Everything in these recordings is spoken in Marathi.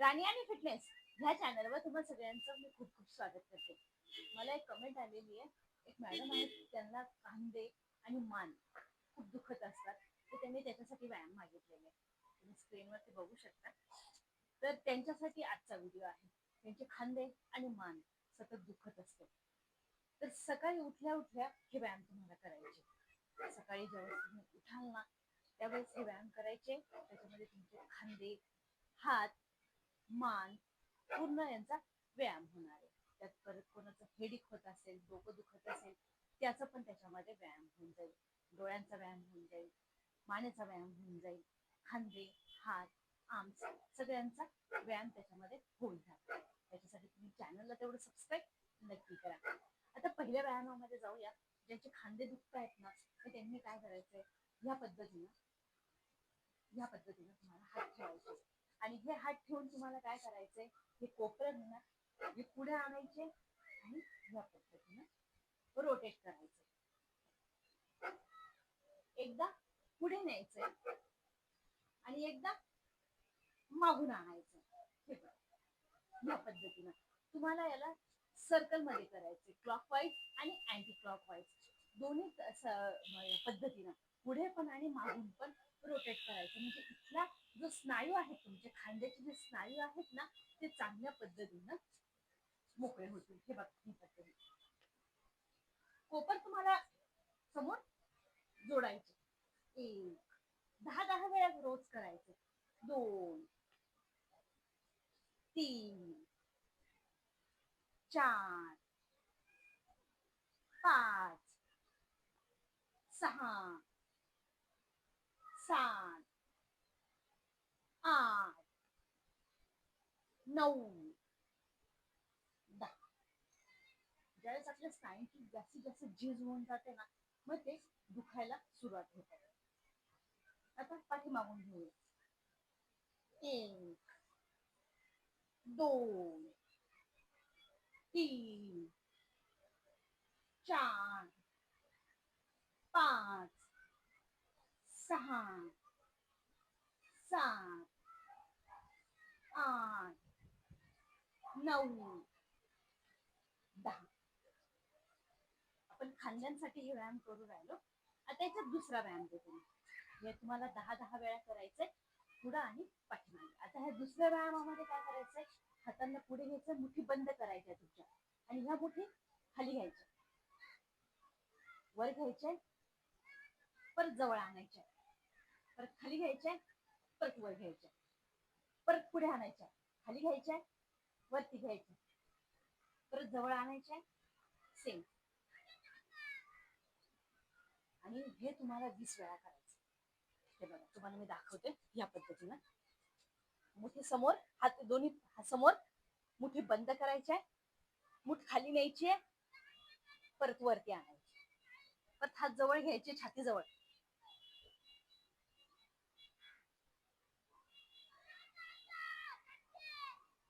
राणी आणि फिटनेस ह्या चॅनलवर तुम्हा सगळ्यांचं मी खूप खूप स्वागत करते. मला एक कमेंट आलेली आहे. एक मॅडम आहे त्यांना कांदे आणि मान खूप दुखत असतात. तर त्यांनी त्याच्यासाठी व्यायाम मागितलेले आहे. तुम्ही स्क्रीनवरती बघू शकता. तर त्यांच्यासाठी आजचा व्हिडिओ आहे. त्यांचे खांदे आणि मान सतत दुखत असते. तर सकाळी उठल्या उठल्या हे व्यायाम तुम्हाला करायचे. सकाळी ज्यावेळेस तुम्ही उठाल ना त्यावेळेस हे व्यायाम करायचे. त्याच्यामध्ये तुमचे खांदे हात मान पूर्ण यांचा व्यायाम होणार आहे. त्यात परत कोणाचं हेडिक होत असेल डोकं दुखत असेल त्याचा पण त्याच्यामध्ये व्यायाम होऊन जाईल. डोळ्यांचा व्यायाम होऊन जाईल मानेचा व्यायाम होऊन जाईल. खांदे हात आर्म्स सगळ्यांचा व्यायाम त्याच्यामध्ये होऊन जातो. त्याच्यासाठी तुम्ही चॅनलला तेवढं सबस्क्राईब नक्की करा. आता पहिल्या व्यायामामध्ये जाऊया. ज्यांचे खांदे दुखत आहेत ना तर त्यांनी काय करायचंय? ह्या पद्धतीनं ह्या पद्धतीनं तुम्हाला हात ठेवायचे आणि हे हात ठेवून तुम्हाला काय करायचंय? हे कोपरं ना हे पुढे आणायचे आणि या पद्धतीनं रोटेट करायचे. एकदा पुढे न्यायचंय आणि एकदा मागून आणायचं. हे बघा. या पद्धतीनं तुम्हाला याला सर्कलमध्ये करायचे क्लॉकवाईज आणि अँटी क्लॉकवाईज दोन्ही पद्धतीनं पुढे पण आणि मागून पण रोटेट करायचं. म्हणजे इथला जो स्नायू आहेत तुमचे म्हणजे खांद्याचे जे स्नायू आहेत ना ते चांगल्या पद्धतीनं मोकळे होतील. हे बघा ही पद्धती. कोपर तुम्हाला समोर जोडायचे. एक दहा दहा वेळा रोज करायचे. दोन तीन चार पाच सहा सात आठ नऊ दहा. ज्यावेळेस आपल्या स्नायूची जास्तीत जास्त झीज होऊन जाते ना मग ते दुखायला सुरुवात होते. आता पाठीमागून घेऊया. एक दोन तीन चार पाच सहा सात आठ नऊ दहा. आपण खांद्यांसाठी हे व्यायाम करू राहिलो. आता याच्यात दुसरा व्यायाम देतो हे तुम्हाला दहा दहा वेळा करायचंय पुढं आणि पाठीमागे. आता ह्या दुसऱ्या व्यायामामध्ये काय करायचंय हातांना पुढे घ्यायचं मुठी बंद करायच्या तुमच्या. आणि ह्या मुठी खाली घ्यायच्या. वर घ्यायच्या परत जवळ आणायच्या. परत खाली घ्यायच्या परत वर घ्यायच्या. परत पुढे आणायच्या. खाली घ्यायच्या वरती घ्यायच्या. परत जवळ आणायच्या सेम आणि हे तुम्हाला वीस वेळा करायचं. हे बघा तुम्हाला मी दाखवते या पद्धतीनं. मुठी समोर हात दोन्ही समोर मुठी बंद करायच्या मुठ खाली न्यायची परत वरती आणायची. परत हात जवळ घ्यायचे छाती जवळ.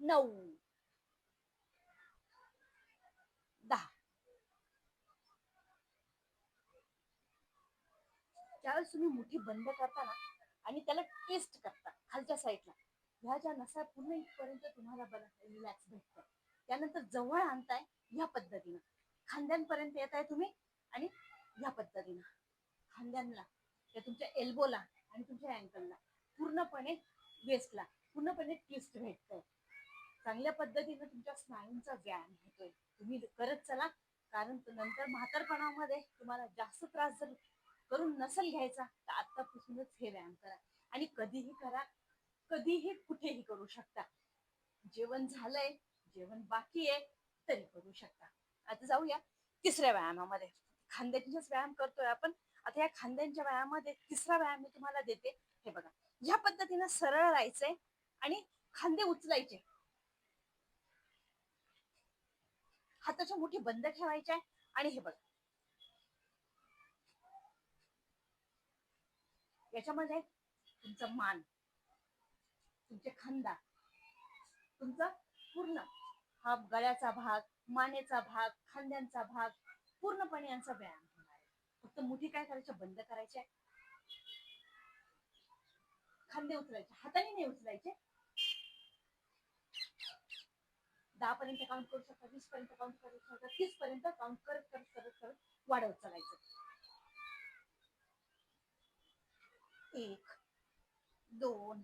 नऊ दहा ज्यावेळेस तुम्ही मुठी बंद करता ना आणि त्याला ट्विस्ट करता खालच्या साईडला ह्या ज्या नसा पूर्ण इथपर्यंत तुम्हाला बरं रिलॅक्स भेटतं त्यानंतर जवळ आणताय या पद्धतीनं. खांद्यांपर्यंत येत आहे तुम्ही आणि या पद्धतीनं. खांद्यांना तुमच्या एल्बोला आणि तुमच्या अँकलला पूर्णपणे वेस्टला पूर्णपणे ट्विस्ट भेटतोय. चांगल्या पद्धतीनं तुमच्या स्नायूंचा व्यायाम होतोय. तुम्ही करत चला. कारण नंतर म्हातारपणामध्ये तुम्हाला जास्त त्रास जर करून नसेल घ्यायचा तर आतापासूनच हे व्यायाम करा. आणि कधीही करा. कधीही कुठेही करू शकता. जेवण झालंय जेवण बाकी आहे तरी करू शकता. आता जाऊया तिसऱ्या व्यायामामध्ये. खांद्याचीच व्यायाम करतोय आपण. आता या खांद्यांच्या व्यायामामध्ये तिसरा व्यायाम मी तुम्हाला देते. हे बघा ह्या पद्धतीनं सरळ राहायचंय आणि खांदे उचलायचे. हाताच्या मुठी बंद ठेवायच्या आणि हे बघा. याच्यामध्ये तुमचं मान तुमचे खांदा तुमचा पूर्ण हा गळ्याचा भाग मानेचा भाग खांद्यांचा भाग पूर्णपणे यांचा व्यायाम. फक्त मुठी काय करायच्या? बंद करायच्या. खांदे उचलायचे. हाताने नाही उचलायचे. दहा पर्यंत काउंट करू शकता वीस पर्यंत काउंट करू शकता तीस पर्यंत काउंट करत करत करत करत वाढवत चालायचं. एक दोन.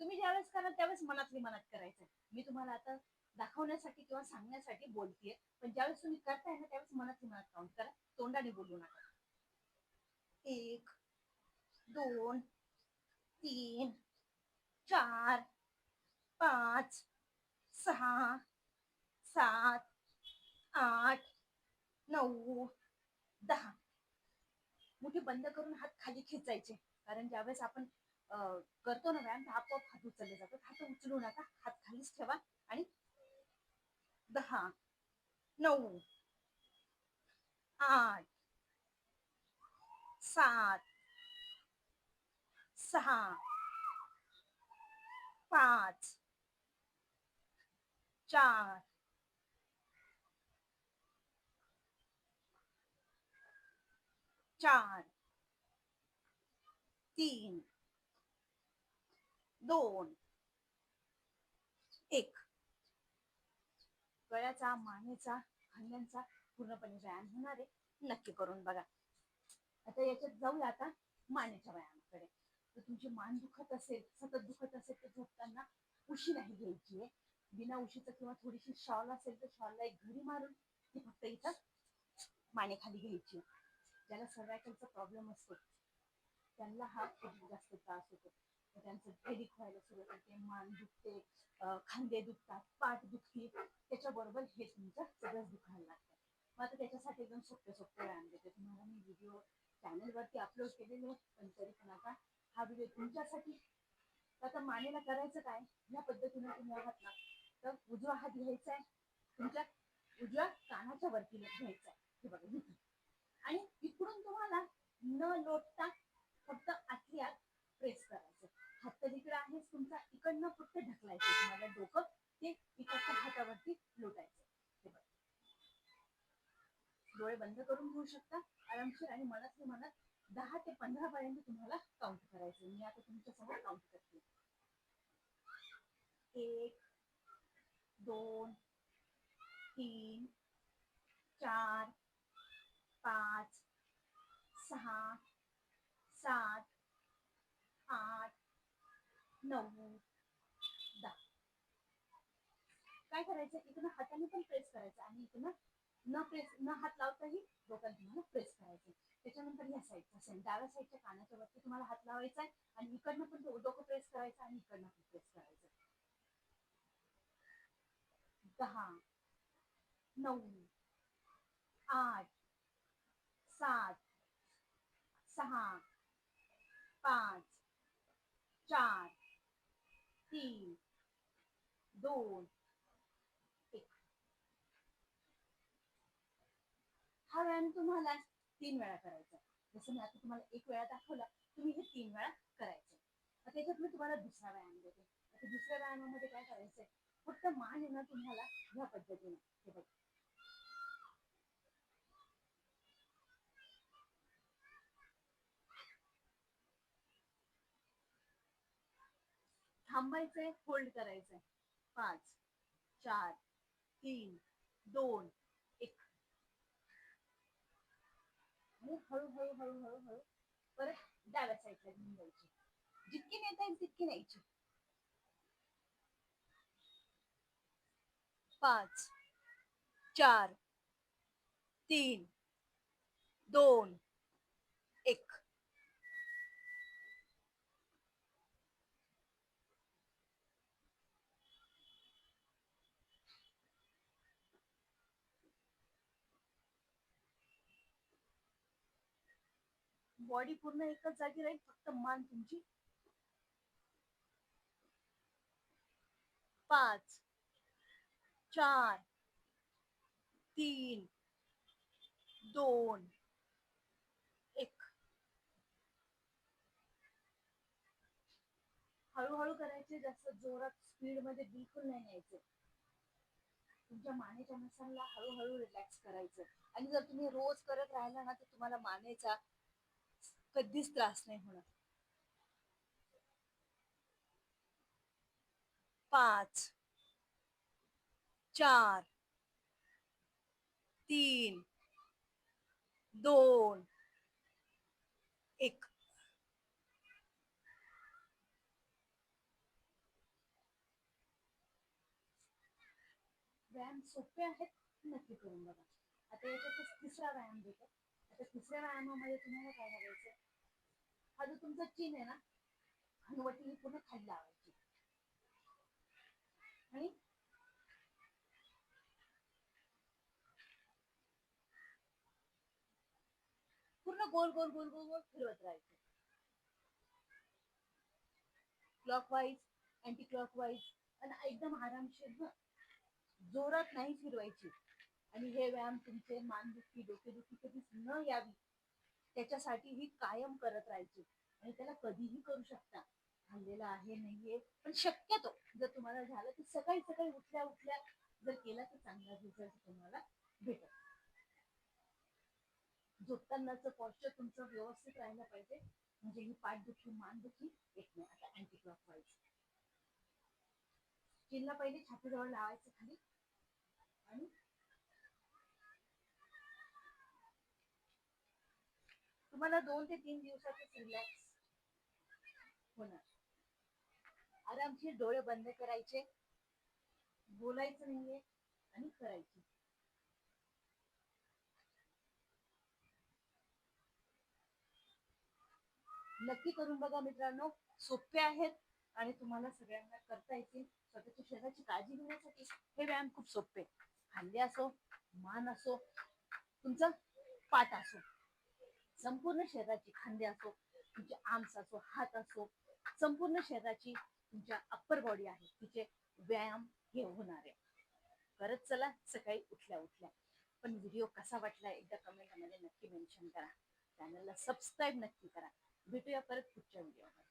तुम्ही ज्यावेळेस कराल त्यावेळेस मनातली मनात करायचं. मी तुम्हाला आता दाखवण्यासाठी किंवा सांगण्यासाठी बोलतेय. पण ज्यावेळेस तुम्ही करताय ना त्यावेळेस मनात मनात काउंट करा. तोंडाने बोलू नका. एक दोन तीन चार पाच सहा सात आठ नऊ दहा. मुठी बंद करून हात खाली खेचायचे. कारण ज्यावेळेस आपण करतो ना व्यायाम तर आपोआप हात उचलले जातात. हात उचलू नका. हात खालीच ठेवा. आणि नऊ आठ सात सहा पाच चार चार तीन दोन एक गळ्याचा मानेचा खांद्यांचा पूर्णपणे व्यायाम होणार आहे. नक्की करून बघा. आता याच्यात जाऊया आता मानेच्या व्यायामाकडे. तर तुमची मान दुखत असेल सतत दुखत असेल तर झोपताना उशी नाही घ्यायची आहे. बिना उशीचं किंवा थोडीशी शॉल असेल तर शॉलला एक घडी मारून ती फक्त इथं मानेखाली घ्यायची ज्याला सर्वायकलचा प्रॉब्लेम असतो त्यांना हा खूप जास्त त्रास होतो. त्यांचं हेडिक व्हायला सुरुवात होते. मान दुखते खांदे दुखतात पाठ दुखते. त्याच्याबरोबर हे तुमचं सगळंच दुखायला लागतं. मग आता त्याच्यासाठी एकदम सोपे सोपे व्यायाम देते. तुम्हाला मी व्हिडिओ चॅनलवरती अपलोड केलेले पण तरी पण आता हा व्हिडिओ तुमच्यासाठी. आता मानेला करायचं काय? या पद्धतीने तुम्ही आहात ना तर उजवा हात घ्यायचा आहे. तुमच्या उजव्या कानाच्या वरती घ्यायचा आहे. हे बघा आणि इकडून तुम्हाला न लोटता फक्त आतली आत प्रेस करायचं. हात तर इकडे आहेच तुमचा इकडनं फक्त ढकलायचं तुम्हाला डोकं ते इकडच्या हातावरती लोटायचं डोळे बंद करून घेऊ शकता आरामशीर आणि मनातली मनात दहा ते पंधरा पर्यंत तुम्हाला काउंट करायचं मी आता तुमच्यासमोर काउंट करते. एक दोन तीन चार पाच सहा सात आठ नऊ दहा काय करायचं? इकडनं हाताने पण प्रेस करायचं आणि इकडनं न प्रेस न हात लावताही डोक्यात तुम्हाला प्रेस करायचं. त्याच्यानंतर या साईडचा सेम डाव्या साईडच्या कानाच्या वरती तुम्हाला हात लावायचा आहे आणि इकडनं पण डोकं प्रेस करायचं आणि इकडनं पण प्रेस करायचं. दहा नऊ आठ सात सहा पाच चार तीन दोन एक हा व्यायाम तुम्हाला तीन वेळा करायचा जसं मी आता तुम्हाला एक वेळा दाखवला तुम्ही हे तीन वेळा करायचं त्याच्यात मी तुम्हाला दुसरा व्यायाम देते. आता दुसऱ्या व्यायामामध्ये काय करायचंय? फक्त मान येणार तुम्हाला ह्या पद्धतीने. हे बघा. थांबायचंय होल्ड करायचंय. पाच चार तीन दोन एक. आणि हळूहळू हळू हळू हळू हळू परत डाव्या साईडला घेऊन जायची. जितकी नेता येईल तितकी न्यायची. पाच चार तीन दोन एक बॉडी पूर्ण एकच जागी राहील फक्त मान तुमची. पाच चार तीन दोन एक. हळूहळू करायचे जास्त जोरात स्पीडमध्ये बिलकुल नाही न्यायचं. तुमच्या मानेच्या मसाला हळूहळू रिलॅक्स करायचं. आणि जर तुम्ही रोज करत राहिला ना तर तुम्हाला मानेचा कधीच त्रास नाही होणार. पाच चार तीन दोन एक. व्यायाम सोपे आहेत नक्की करून बघा. आता याच्यातच तिसरा व्यायाम देतो. दुसऱ्या तिसऱ्या व्यायामामध्ये तुम्हाला काय करायचं हा जो तुमचा चिन आहे ना हनुवटी ही पूर्ण खाली लावायची. आणि पूर्ण गोल गोल गोल गोल गोल फिरवत राहायचं. क्लॉकवाईज अँटी क्लॉकवाईज आणि एकदम आरामशीर ना जोरात नाही फिरवायची. आणि हे व्यायाम तुमचे मानदुखी डोकेदुखी कधीच न यावी त्याच्यासाठी ही कायम करत राहायची. आणि त्याला कधीही करू शकता. खाल्लेला आहे नाहीये. पण शक्यतो जर तुम्हाला झालं तर सकाळी सकाळी उठल्या उठल्या जर केला तर चांगला रिझल्ट तुम्हाला भेटत झोपतानाच पॉस्चर तुमचं व्यवस्थित राहिलं पाहिजे. म्हणजे ही पाठदुखी मानदुखी येत नाही आता अँटी क्लॉकवाईज चिनला पहिले छातीजवळ लावायचं खाली. आणि तुम्हाला दोन ते तीन दिवसातच रिलॅक्स होणार. आरामशीर डोळे बंद करायचे बोलायचं नाहीये आणि करायचे. नक्की करून बघा मित्रांनो सोपे आहेत आणि तुम्हाला सगळ्यांना करता येतील. स्वतःच्या शरीराची काळजी घेण्यासाठी हे व्यायाम खूप सोपे. खांदे असो मान असो तुमचा पाठ असो. संपूर्ण शरीराची खांदे असो तुमचे आर्म्स असो हात असो संपूर्ण शरीराची तुमच्या अप्पर बॉडी आहे तिचे व्यायाम हे होणार आहे. करत चला सकाळी उठल्या उठल्या. पण व्हिडिओ कसा वाटला एकदा कमेंटमध्ये नक्की मेन्शन करा. चॅनलला सबस्क्राईब नक्की करा. भेटूया परत पुढच्या व्हिडिओमध्ये